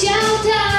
教堂。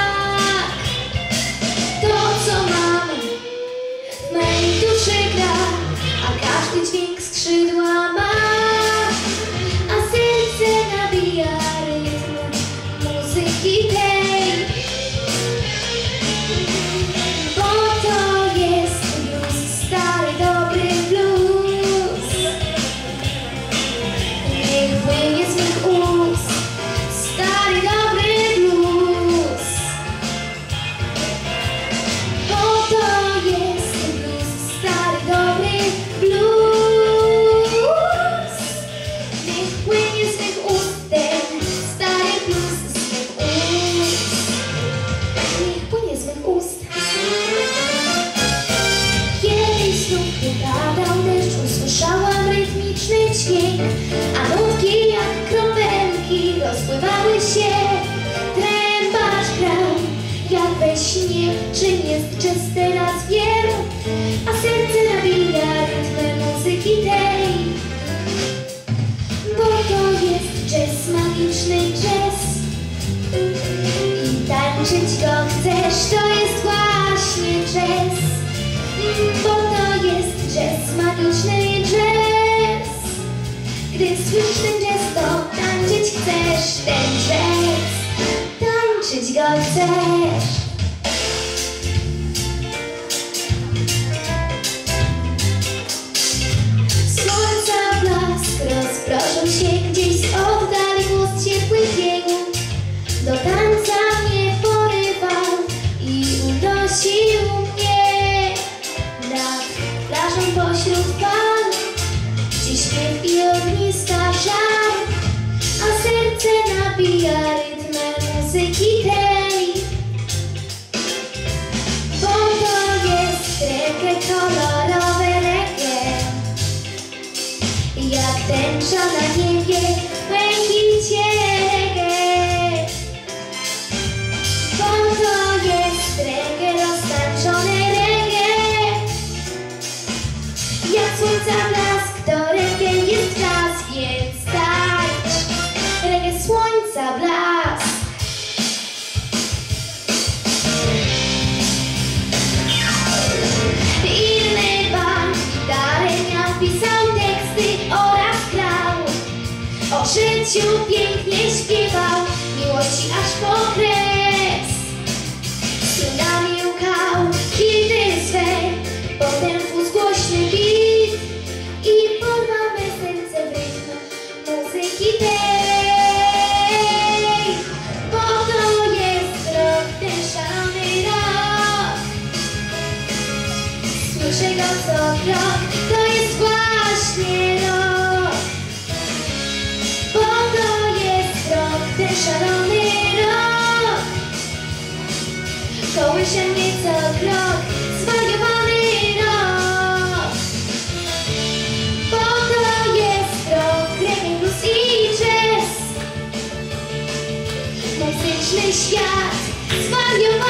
tańczyć go chcesz, to jest właśnie jazz Bo to jest jazz, magiczny jazz Gdy słyszysz ten jazz, to tańczyć chcesz ten jazz attention, I can't życiu pięknie śpiewał Miłości aż po kres. Tsunami łkał kiedy swe Potem wóz głośny bit I porwał me serce w rytm muzyki tej. Bo to jest rok, ten szalony rok. Słyszę go co krok, to jest właśnie rok. szalony rok. Kołysze mnie co krok. Zwariowany rok. Bo to jest rok Gremlin Blues i Jazz Muzyczny świat Zwariowany